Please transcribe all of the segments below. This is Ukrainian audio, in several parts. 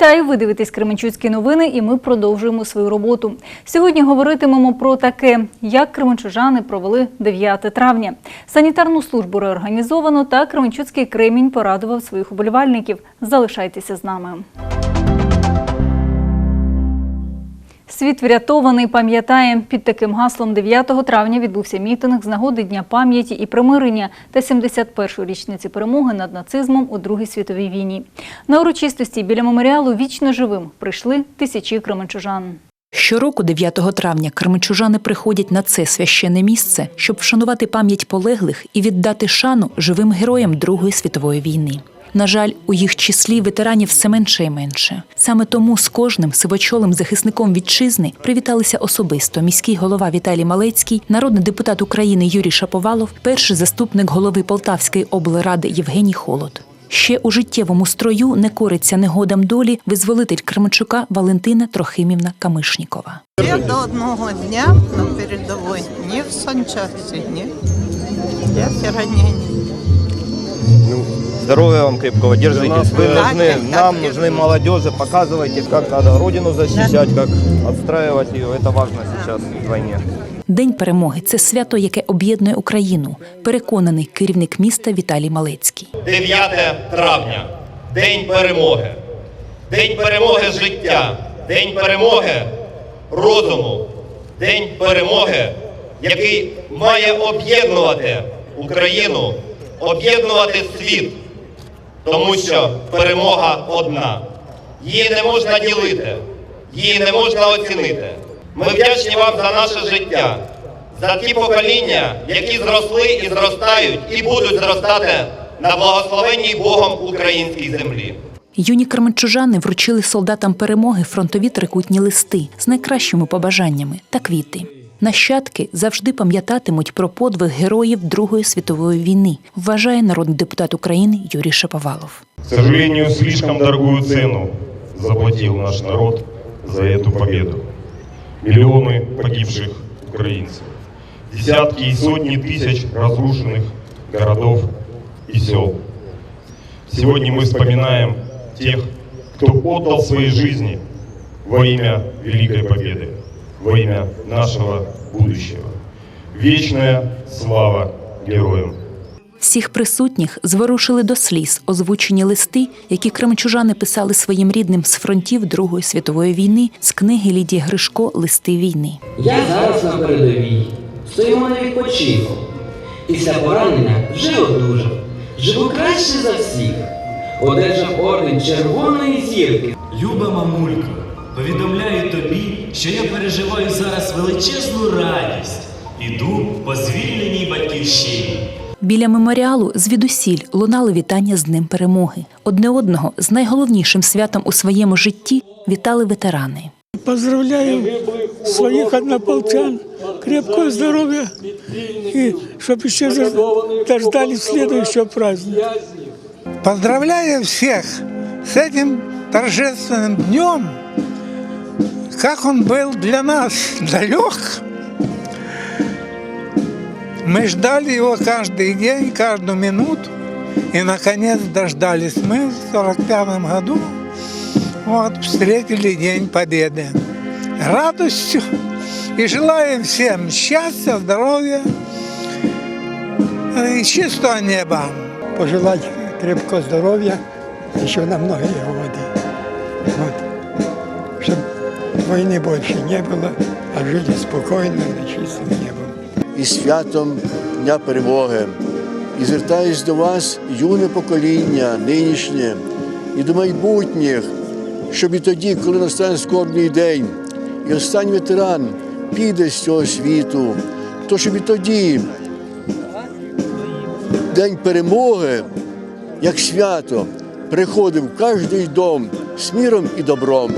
Вітаю! Ви дивитесь Кременчуцькі новини, і ми продовжуємо свою роботу. Сьогодні говоритимемо про таке, як кременчужани провели 9 травня. Санітарну службу реорганізовано, та Кременчуцький кремінь порадував своїх уболівальників. Залишайтеся з нами. Світ врятований пам'ятає. Під таким гаслом 9 травня відбувся мітинг з нагоди Дня пам'яті і примирення та 71-ї річниці перемоги над нацизмом у Другій світовій війні. На урочистості біля меморіалу вічно живим прийшли тисячі кременчужан. Щороку, 9 травня, кременчужани приходять на це священне місце, щоб вшанувати пам'ять полеглих і віддати шану живим героям Другої світової війни. На жаль, у їх числі ветеранів все менше і менше. Саме тому з кожним сивочолим захисником вітчизни привіталися особисто міський голова Віталій Малецький, народний депутат України Юрій Шаповалов, перший заступник голови Полтавської облради Євгеній Холод. Ще у життєвому строю не кориться негодам долі визволитель Кременчука Валентина Трохимівна Камишнікова. Я до одного дня на передовой не в санчасти, ні. Я в. Ну, здоровья вам крепкого, держитесь. Вы Да, нужны, да, нам да, нужны молодежи, показывайте, как надо родину защищать, как отстраивать ее. Это важно сейчас в войне. День перемоги це свято, яке об'єднує Україну. Переконаний керівник міста Віталій Малецький. 9 травня День перемоги. День перемоги життя, День перемоги розуму, День перемоги, який має об'єднувати Україну, об'єднувати світ, тому що перемога одна. Її не можна ділити, її не можна оцінити. Ми вдячні вам за наше життя, за ті покоління, які зросли і зростають, і будуть зростати на благословенній Богом українській землі. Юні кременчужани вручили солдатам перемоги фронтові трикутні листи з найкращими побажаннями та квіти. Нащадки завжди пам'ятатимуть про подвиг героїв Другої світової війни, вважає народний депутат України Юрій Шаповалов. К сожалению, слишком дорогую цену заплатил наш народ за эту победу. Миллионы погибших украинцев, десятки и сотни тысяч разрушенных городов и сел. Сегодня мы вспоминаем тех, кто отдал свои жизни во имя Великой Победы, во имя нашего будущего. Вечная слава героям! Всіх присутніх зворушили до сліз озвучені листи, які кременчужани писали своїм рідним з фронтів Другої світової війни з книги Лідії Гришко Листи війни. Я зараз на передовій. Стоїмо на відпочинку. Після поранення вже одужав. Живу краще за всіх. Одержав орден Червоної зірки. Люба мамулько, повідомляю тобі, що я переживаю зараз величезну радість. Іду по звільненій батьківщині. Біля меморіалу звідусіль лунали вітання з Днем перемоги. Одне одного з найголовнішим святом у своєму житті вітали ветерани. Поздравляю своих однополчан, крепкого здоровья и чтобы еще заж- дождались следующего праздника. Поздравляю всех с этим торжественным днем. Как он был для нас далек. Мы ждали его каждый день, каждую минуту. И, наконец, дождались мы в 45 году. Вот, встретили День Победы. Радостью. И желаем всем счастья, здоровья и чистого неба. Пожелать крепкого здоровья еще на многие годы. Войны больше не было, а жили спокойно на чистом небом. і святом Дня Перемоги. І звертаюсь до вас, юне покоління, нинішнє, і до майбутніх, щоб і тоді, коли настане скорбний день, і останній ветеран піде з цього світу, то щоб і тоді День перемоги, як свято, приходив в кожний дом з міром і добром.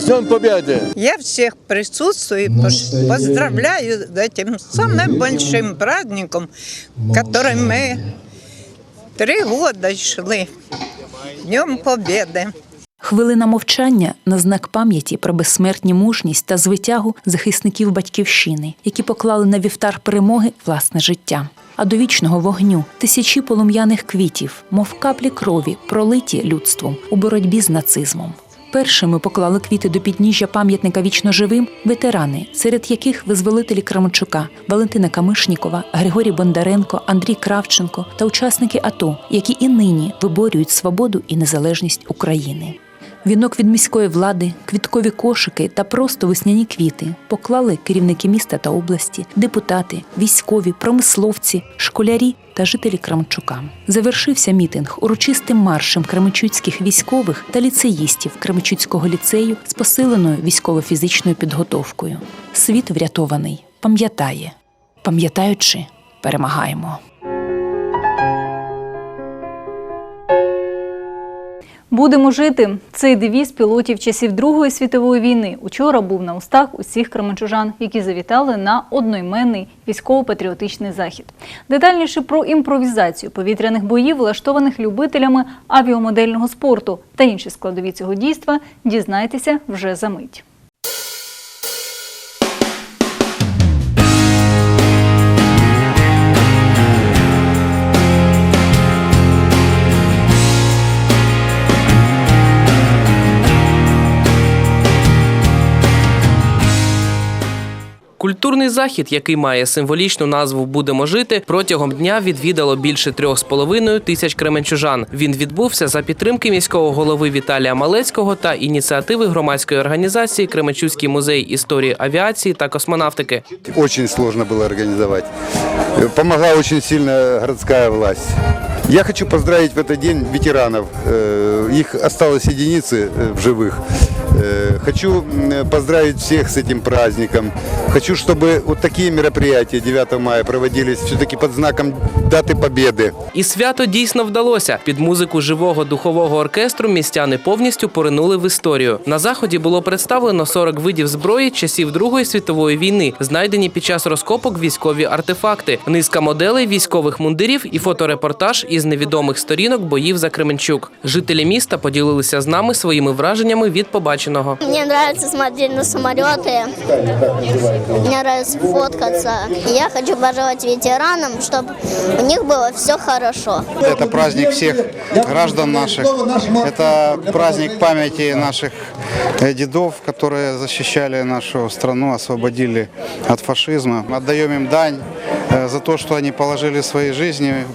З Днем Побєди! Я всех присутствую и пош- поздравляю с этим самым большим праздником, который мы три года шли. Днем Победы. Хвилина мовчання на знак пам'яті про безсмертні мужність та звитягу захисників батьківщини, які поклали на вівтар перемоги власне життя. А до вічного вогню тисячі полум'яних квітів, мов каплі крові, пролиті людством у боротьбі з нацизмом. Першими поклали квіти до підніжжя пам'ятника вічно живим ветерани, серед яких визволителі Крамчука, Валентина Камишнікова, Григорій Бондаренко, Андрій Кравченко та учасники АТО, які і нині виборюють свободу і незалежність України. Вінок від міської влади, квіткові кошики та просто весняні квіти поклали керівники міста та області, депутати, військові, промисловці, школярі та жителі Крамчука. Завершився мітинг урочистим маршем кременчуцьких військових та ліцеїстів Кременчуцького ліцею з посиленою військово-фізичною підготовкою. Світ врятований, пам'ятає. Пам'ятаючи, перемагаємо. Будемо жити. Цей девіз пілотів часів Другої світової війни учора був на устах усіх кременчужан, які завітали на одноіменний військово-патріотичний захід. Детальніше про імпровізацію повітряних боїв, влаштованих любителями авіамодельного спорту та інші складові цього дійства, дізнайтеся вже за мить. Культурний захід, який має символічну назву Будемо жити, протягом дня відвідало більше трьох з половиною тисяч кременчужан. Він відбувся за підтримки міського голови Віталія Малецького та ініціативи громадської організації Кременчуцький музей історії авіації та космонавтики. Очень сложно было организовать. Помогла очень сильно городская власть. Я хочу поздравить в этот день ветеранов. Э, Их осталось единицы э, в живых. Э, Хочу м, поздравить всех с этим праздником. Хочу, чтобы вот такие мероприятия 9 мая проводились все-таки под знаком даты Победы. І свято дійсно вдалося. Під музику живого духового оркестру містяни повністю поринули в історію. На заході було представлено 40 видів зброї часів Другої світової війни, знайдені під час розкопок військові артефакти, низка моделей військових мундирів і фоторепортаж із невідомих сторінок боїв за Кременчук. Жителі міста поділилися з нами своїми враженнями від побаченого. Мне нравится смотреть на самолеты. Мне нравится фоткаться. Я хочу пожелать ветеранам, чтобы у них было все хорошо. Это праздник всех граждан наших. Это праздник памяти наших э, дедов, которые защищали нашу страну, освободили от фашизма. Отдаем им дань э, за то, что они положили свои жизни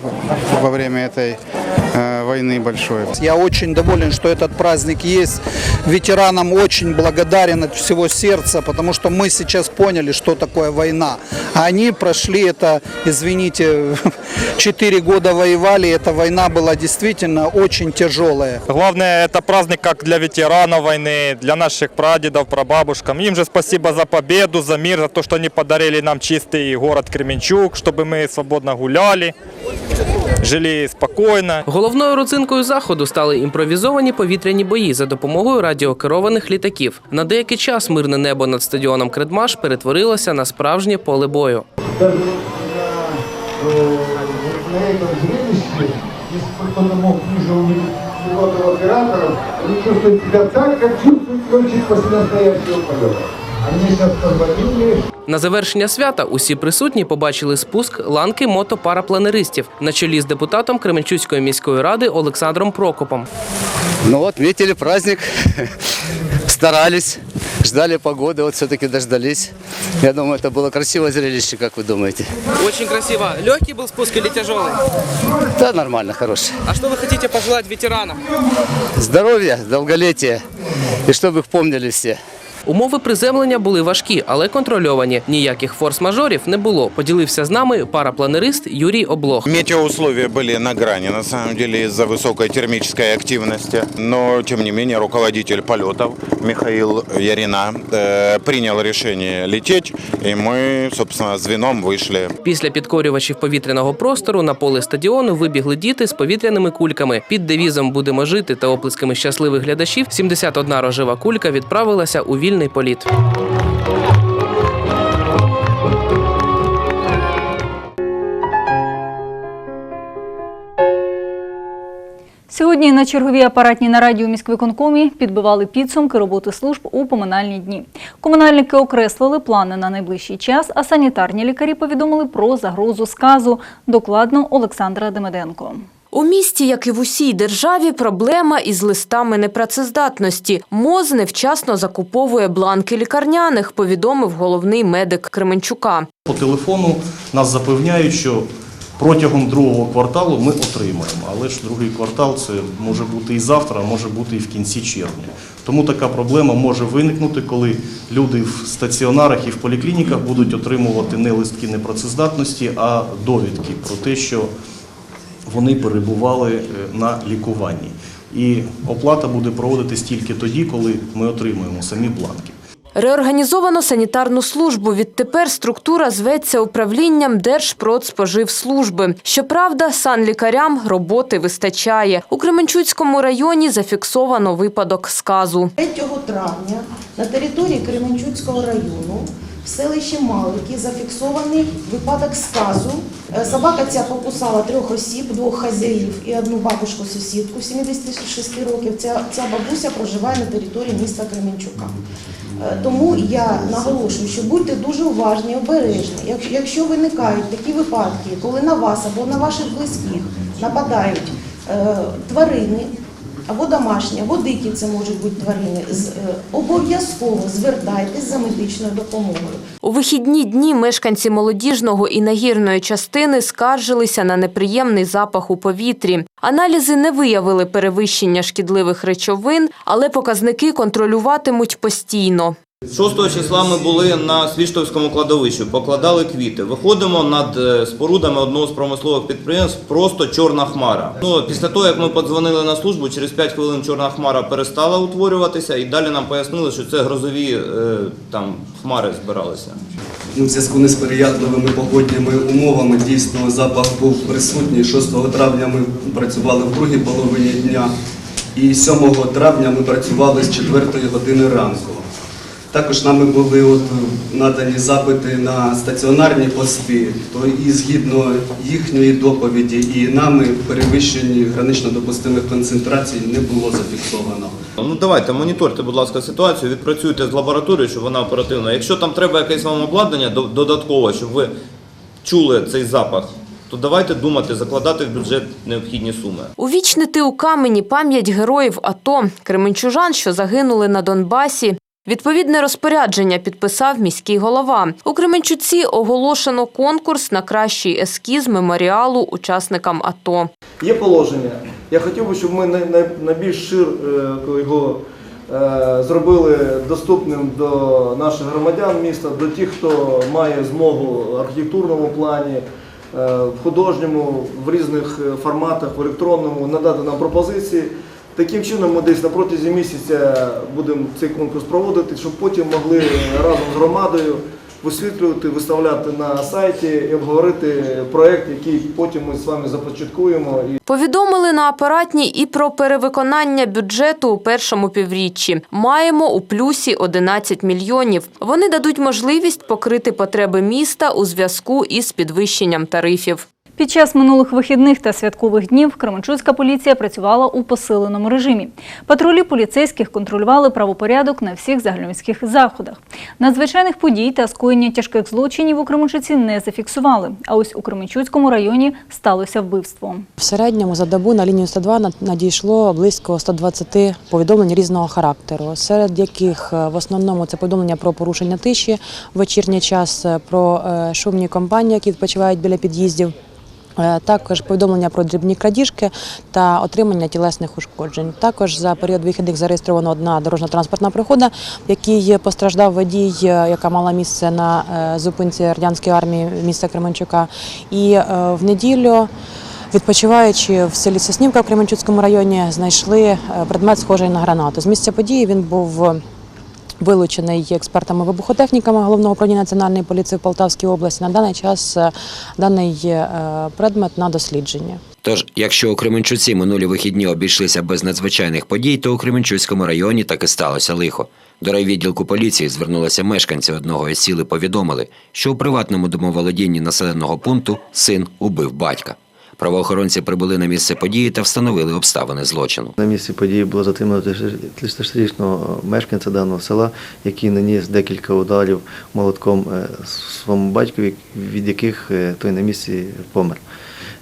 во время этой э, войны большой. Я очень доволен, что этот праздник есть. Ветеранам очень благодарен от всего сердца, потому что мы сейчас поняли, что такое война. А они прошли это, извините, 4 года воевали, эта война была действительно очень тяжелая. Главное, это праздник как для ветеранов войны, для наших прадедов, прабабушкам. Им же спасибо за победу, за мир, за то, что они подарили нам чистый город Кременчук, чтобы мы свободно гуляли, жили спокойно. Головною родзинкою заходу стали імпровізовані повітряні бої за допомогою радіокерованих літаків. На деякий час мирне небо над стадіоном Кредмаш перетворилося на справжнє поле бою. операторов, они чувствуют себя так, как чувствуют летчик после настоящего полета. Они сейчас позвонили, На завершення свята усі присутні побачили спуск ланки мотопарапланеристів на чолі з депутатом Кременчуцької міської ради Олександром Прокопом. Ну вот, отметили праздник, старались, ждали погоды, вот все-таки дождались. Я думаю, это было красивое зрелище, как вы думаете? Очень красиво. Легкий был спуск или тяжелый? Да, нормально, хороший. А что вы хотите пожелать ветеранам? Здоровья, долголетия, и чтобы их помнили все. Умови приземлення були важкі, але контрольовані. Ніяких форс-мажорів не було. Поділився з нами парапланерист Юрій Облох. Метеоусловия были на грани, на самом деле, из-за высокой термической активности. Но, тем не менее, руководитель полетов Михаил Ярина э, принял решение лететь, и мы, собственно, звеном вышли. Після підкорювачів повітряного простору на поле стадіону вибігли діти з повітряними кульками. Під девізом Будемо жити та оплесками щасливих глядачів 71 рожева кулька відправилася у вільний політ. Сьогодні на черговій апаратній нараді у міськвиконкомі підбивали підсумки роботи служб у поминальні дні. Комунальники окреслили плани на найближчий час, а санітарні лікарі повідомили про загрозу сказу. Докладно Олександра Демеденко. У місті, як і в усій державі, проблема із листами непрацездатності. МОЗ невчасно закуповує бланки лікарняних, повідомив головний медик Кременчука. По телефону нас запевняють, що протягом другого кварталу ми отримаємо. Але ж другий квартал це може бути і завтра, а може бути і в кінці червня. Тому така проблема може виникнути, коли люди в стаціонарах і в поліклініках будуть отримувати не листки непрацездатності, а довідки про те, що вони перебували е, на лікуванні. І оплата буде проводитись тільки тоді, коли ми отримуємо самі бланки. Реорганізовано санітарну службу. Відтепер структура зветься управлінням Держпродспоживслужби. Щоправда, санлікарям роботи вистачає. У Кременчуцькому районі зафіксовано випадок сказу. 3 травня на території Кременчуцького району в селищі Малики зафіксований випадок сказу. Е, Собака ця покусала трьох осіб, двох хазяїв і одну бабушку-сусідку 76 років. Ця, ця бабуся проживає на території міста Кременчука. Е, Тому я наголошую, що будьте дуже уважні, обережні. Якщо, виникають такі випадки, коли на вас або на ваших близьких нападають е, тварини, або домашні, або дикі це можуть бути тварини, е, обов'язково звертайтесь за медичною допомогою. У вихідні дні мешканці молодіжного і нагірної частини скаржилися на неприємний запах у повітрі. Аналізи не виявили перевищення шкідливих речовин, але показники контролюватимуть постійно. 6 числа ми були на Свіштовському кладовищі, покладали квіти. Виходимо над е, спорудами одного з промислових підприємств, просто чорна хмара. Ну, після того, як ми подзвонили на службу, через 5 хвилин чорна хмара перестала утворюватися, і далі нам пояснили, що це грозові е, там хмари збиралися. В зв'язку з переядливими погодніми умовами дійсно запах був присутній. 6 травня ми працювали в другій половині дня, і 7 травня ми працювали з 4 години ранку. Також нами були от надані запити на стаціонарні пости, то і згідно їхньої доповіді, і нами перевищені гранично допустимих концентрацій не було зафіксовано. Ну давайте моніторте, будь ласка, ситуацію, відпрацюйте з лабораторією, щоб вона оперативна. Якщо там треба якесь вам обладнання до- додаткове, щоб ви чули цей запах, то давайте думати, закладати в бюджет необхідні суми. Увічнити у камені пам'ять героїв АТО, кременчужан, що загинули на Донбасі. Відповідне розпорядження підписав міський голова. У Кременчуці оголошено конкурс на кращий ескіз меморіалу учасникам АТО. Є положення. Я хотів би, щоб ми най- най- найбільш шир е, його е, зробили доступним до наших громадян міста, до тих, хто має змогу в архітектурному плані, е, в художньому, в різних форматах, в електронному надати нам пропозиції. Таким чином ми десь на протязі місяця будемо цей конкурс проводити, щоб потім могли разом з громадою висвітлювати, виставляти на сайті і обговорити проект, який потім ми з вами започаткуємо. Повідомили на апаратній і про перевиконання бюджету у першому півріччі. Маємо у плюсі 11 мільйонів. Вони дадуть можливість покрити потреби міста у зв'язку із підвищенням тарифів. Під час минулих вихідних та святкових днів Кременчуцька поліція працювала у посиленому режимі. Патрулі поліцейських контролювали правопорядок на всіх загальноміських заходах. Надзвичайних подій та скоєння тяжких злочинів у Кременчуці не зафіксували. А ось у Кременчуцькому районі сталося вбивство. В середньому за добу на лінію 102 над- надійшло близько 120 повідомлень різного характеру, серед яких е, в основному це повідомлення про порушення тиші в вечірній час, е, про е, шумні компанії, які відпочивають біля під'їздів. Е, Також повідомлення про дрібні крадіжки та отримання тілесних ушкоджень. Також за період вихідних зареєстровано одна дорожньо-транспортна пригода, в якій постраждав водій, е, яка мала місце на е, зупинці радянської армії міста Кременчука. І в неділю. Відпочиваючи в селі Соснівка в Кременчуцькому районі, знайшли предмет, схожий на гранату. З місця події він був вилучений експертами-вибухотехніками головного управління національної поліції в Полтавській області. На даний час е, даний е, предмет на дослідження. Тож, якщо у Кременчуці минулі вихідні обійшлися без надзвичайних подій, то у Кременчуцькому районі таки сталося лихо. До райвідділку поліції звернулися мешканці одного із сіл і повідомили, що у приватному домоволодінні населеного пункту син убив батька. Правоохоронці прибули на місце події та встановили обставини злочину. На місці події було затримано 36-річного мешканця даного села, який наніс декілька ударів молотком е, своєму батькові, від яких е, той на місці помер.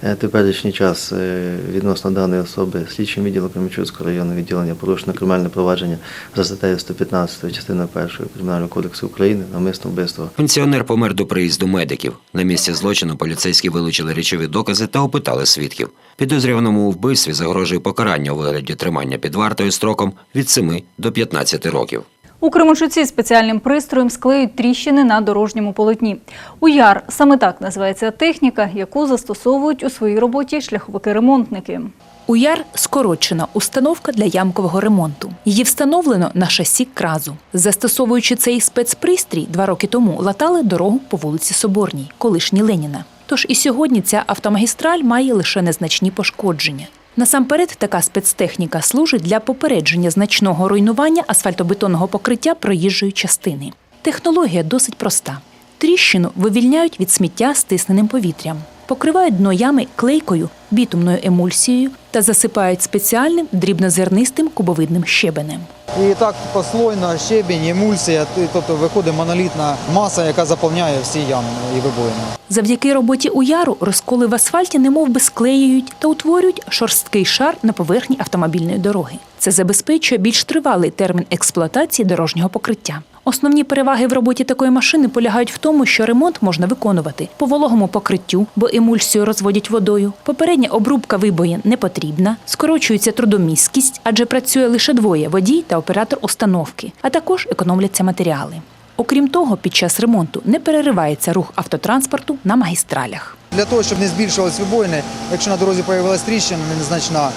Е, Теперішній час е, відносно даної особи слідчим відділом Кременчуцького районного відділення порушено кримінальне провадження за статтею 115 частина 1 Кримінального кодексу України навмисне вбивство. Пенсіонер помер до приїзду медиків. На місці злочину поліцейські вилучили речові докази та опитали свідків. Підозрюваному у вбивстві загрожує покарання у вигляді тримання під вартою строком від 7 до 15 років. У Кременчуці спеціальним пристроєм склеють тріщини на дорожньому полотні. Уяр саме так називається техніка, яку застосовують у своїй роботі шляховики-ремонтники. УЯР – скорочена установка для ямкового ремонту. Її встановлено на шасі кразу. Застосовуючи цей спецпристрій, два роки тому латали дорогу по вулиці Соборній, колишній Леніна. Тож і сьогодні ця автомагістраль має лише незначні пошкодження. Насамперед, така спецтехніка служить для попередження значного руйнування асфальтобетонного покриття проїжджої частини. Технологія досить проста. Тріщину вивільняють від сміття стисненим повітрям, покривають дно ями клейкою, бітумною емульсією та засипають спеціальним дрібнозернистим кубовидним щебенем. І так послойно щебінь, емульсія, тобто виходить монолітна маса, яка заповняє всі ями і вибоїни. Завдяки роботі уяру розколи в асфальті немов би склеюють та утворюють шорсткий шар на поверхні автомобільної дороги. Це забезпечує більш тривалий термін експлуатації дорожнього покриття. Основні переваги в роботі такої машини полягають в тому, що ремонт можна виконувати по вологому покриттю, бо емульсію розводять водою. Попередня обрубка вибоїн не потрібна, скорочується трудомісткість, адже працює лише двоє водій та оператор установки, а також економляться матеріали. Окрім того, під час ремонту не переривається рух автотранспорту на магістралях. Для того, щоб не збільшувалися вибоїни, якщо на дорозі з'явилась тріщина незначна,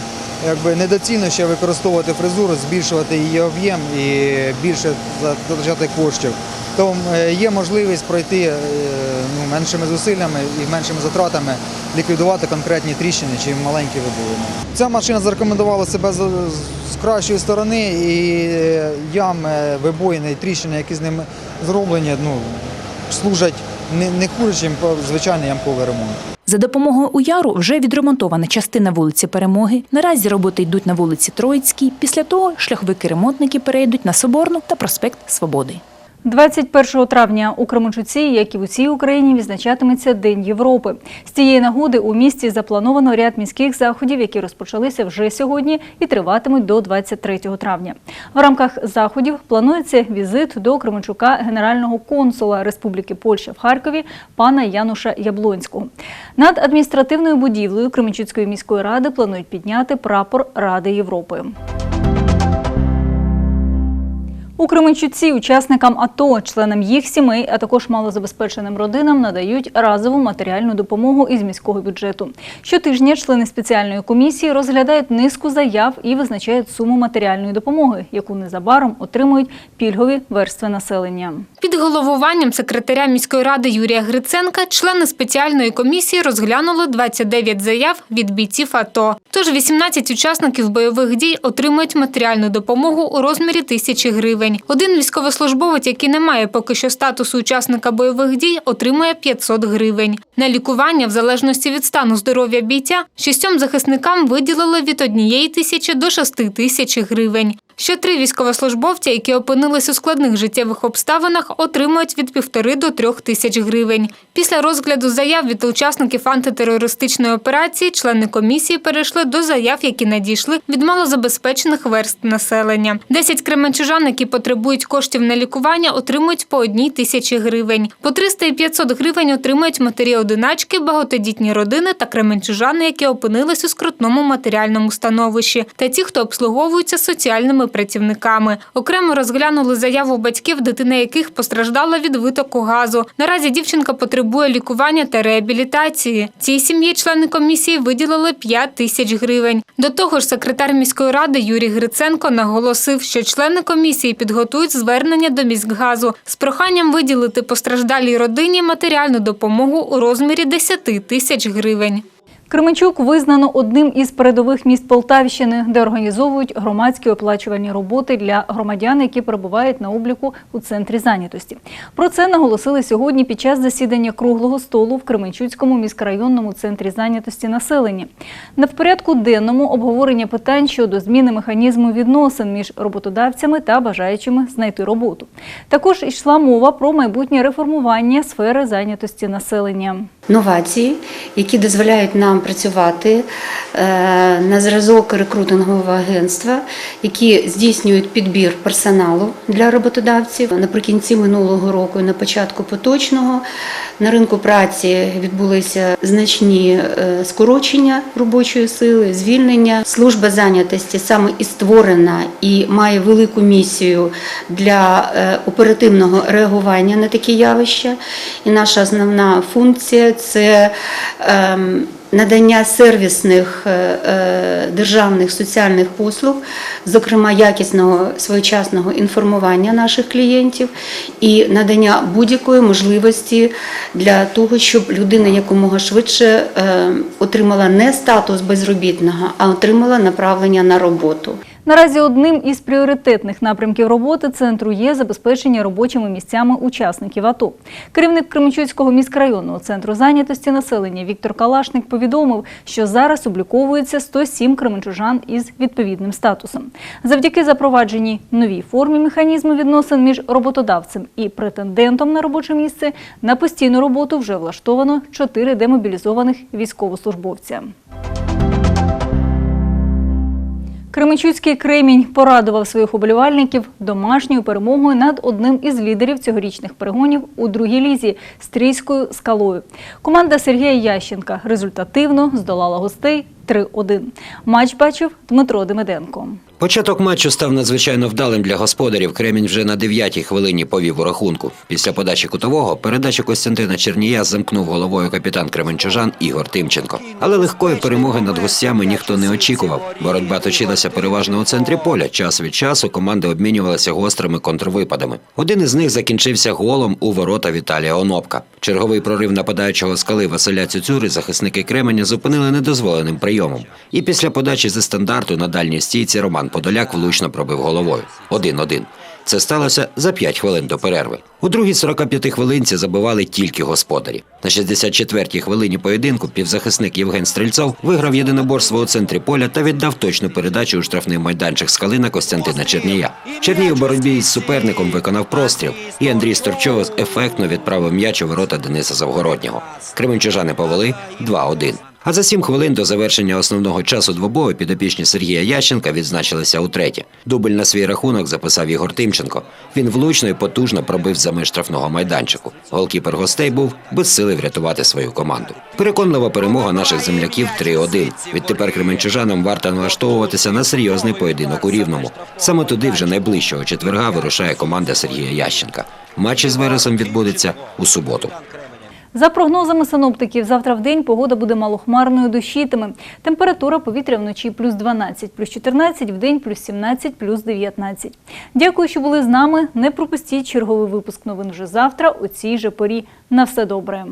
якби недоцільно ще використовувати фрезуру, збільшувати її об'єм і більше затрачати коштів. То е, є можливість пройти е, ну, меншими зусиллями і меншими затратами ліквідувати конкретні тріщини чи маленькі вибоїни. Ця машина зарекомендувала себе з, кращої сторони, і е, ями, вибоїни тріщини, які з ними зроблені, ну, служать не хуже, ніж звичайний ямковий ремонт. За допомогою уяру вже відремонтована частина вулиці Перемоги. Наразі роботи йдуть на вулиці Троїцькій. Після того шляховики-ремонтники перейдуть на Соборну та проспект Свободи. 21 травня у Кременчуці, як і в усій Україні, відзначатиметься День Європи. З цієї нагоди у місті заплановано ряд міських заходів, які розпочалися вже сьогодні і триватимуть до 23 травня. В рамках заходів планується візит до Кременчука генерального консула Республіки Польща в Харкові пана Януша Яблонського. Над адміністративною будівлею Кременчуцької міської ради планують підняти прапор Ради Європи. У Кременчуці учасникам АТО, членам їх сімей, а також малозабезпеченим родинам надають разову матеріальну допомогу із міського бюджету. Щотижня члени спеціальної комісії розглядають низку заяв і визначають суму матеріальної допомоги, яку незабаром отримують пільгові верстви населення. Під головуванням секретаря міської ради Юрія Гриценка члени спеціальної комісії розглянули 29 заяв від бійців АТО. Тож 18 учасників бойових дій отримують матеріальну допомогу у розмірі тисячі гривень. Один військовослужбовець, який не має поки що статусу учасника бойових дій, отримує 500 гривень. На лікування, в залежності від стану здоров'я бійця, шістьом захисникам виділили від однієї тисячі до шести тисяч гривень. Ще три військовослужбовця, які опинились у складних життєвих обставинах, отримують від півтори до трьох тисяч гривень. Після розгляду заяв від учасників антитерористичної операції члени комісії перейшли до заяв, які надійшли від малозабезпечених верст населення. Десять кременчужан, які потребують коштів на лікування, отримують по одній тисячі гривень. По 300 і 500 гривень отримують матері-одиначки, багатодітні родини та кременчужани, які опинились у скрутному матеріальному становищі, та ті, хто обслуговуються соціальними працівниками. Окремо розглянули заяву батьків, дитина яких постраждала від витоку газу. Наразі дівчинка потребує лікування та реабілітації. Цій сім'ї члени комісії виділили 5 тисяч гривень. До того ж, секретар міської ради Юрій Гриценко наголосив, що члени комісії підготують звернення до міськгазу з проханням виділити постраждалій родині матеріальну допомогу у розмірі 10 тисяч гривень. Кременчук визнано одним із передових міст Полтавщини, де організовують громадські оплачувані роботи для громадян, які перебувають на обліку у центрі зайнятості. Про це наголосили сьогодні під час засідання круглого столу в Кременчуцькому міськрайонному центрі зайнятості населення. На в порядку денному обговорення питань щодо зміни механізму відносин між роботодавцями та бажаючими знайти роботу. Також йшла мова про майбутнє реформування сфери зайнятості населення. новації, які дозволяють нам нам працювати е, на зразок рекрутингового агентства, які здійснюють підбір персоналу для роботодавців. Наприкінці минулого року і на початку поточного на ринку праці відбулися значні е, скорочення робочої сили, звільнення. Служба зайнятості саме і створена і має велику місію для е, оперативного реагування на такі явища. І наша основна функція це ем, надання сервісних е, е, державних соціальних послуг, зокрема якісного своєчасного інформування наших клієнтів і надання будь-якої можливості для того, щоб людина якомога швидше е, отримала не статус безробітного, а отримала направлення на роботу. Наразі одним із пріоритетних напрямків роботи центру є забезпечення робочими місцями учасників АТО. Керівник Кременчуцького міськрайонного центру зайнятості населення Віктор Калашник повідомив, що зараз обліковується 107 кременчужан із відповідним статусом. Завдяки запровадженій новій формі механізму відносин між роботодавцем і претендентом на робоче місце на постійну роботу вже влаштовано 4 демобілізованих військовослужбовця. Кременчуцький кремінь порадував своїх уболівальників домашньою перемогою над одним із лідерів цьогорічних перегонів у другій лізі стрійською скалою. Команда Сергія Ященка результативно здолала гостей 3-1. Матч бачив Дмитро Демиденко. Початок матчу став надзвичайно вдалим для господарів. Кремінь вже на 9-й хвилині повів у рахунку. Після подачі кутового передачу Костянтина Чернія замкнув головою капітан Кременчужан Ігор Тимченко. Але легкої перемоги над гостями ніхто не очікував. Боротьба точилася переважно у центрі поля. Час від часу команди обмінювалися гострими контрвипадами. Один із них закінчився голом у ворота Віталія Онопка. Черговий прорив нападаючого скали Василя Цюцюри захисники Кременя зупинили недозволеним прийомом. І після подачі зі стандарту на дальній стійці Роман Подоляк влучно пробив головою. 1-1. Це сталося за 5 хвилин до перерви. У другій 45 хвилинці забивали тільки господарі. На 64-й хвилині поєдинку півзахисник Євген Стрельцов виграв єдиноборство у центрі поля та віддав точну передачу у штрафний майданчик скали на Костянтина Чернія. Черній у боротьбі із суперником виконав простріл, і Андрій Сторчов ефектно відправив м'яч у ворота Дениса Завгороднього. Кременчужани повели 2-1. А за сім хвилин до завершення основного часу двобою підопічні Сергія Ященка відзначилися утретє. Дубль на свій рахунок записав Ігор Тимченко. Він влучно і потужно пробив за меж штрафного майданчику. Голкіпер гостей був без сили врятувати свою команду. Переконлива перемога наших земляків 3-1. Відтепер кременчужанам варто налаштовуватися на серйозний поєдинок у рівному. Саме туди вже найближчого четверга вирушає команда Сергія Ященка. Матч із Вересом відбудеться у суботу. За прогнозами синоптиків, завтра в день погода буде малохмарною дощитиме. Температура повітря вночі плюс 12, плюс 14, в день плюс 17, плюс 19. Дякую, що були з нами. Не пропустіть черговий випуск новин вже завтра у цій же порі. На все добре.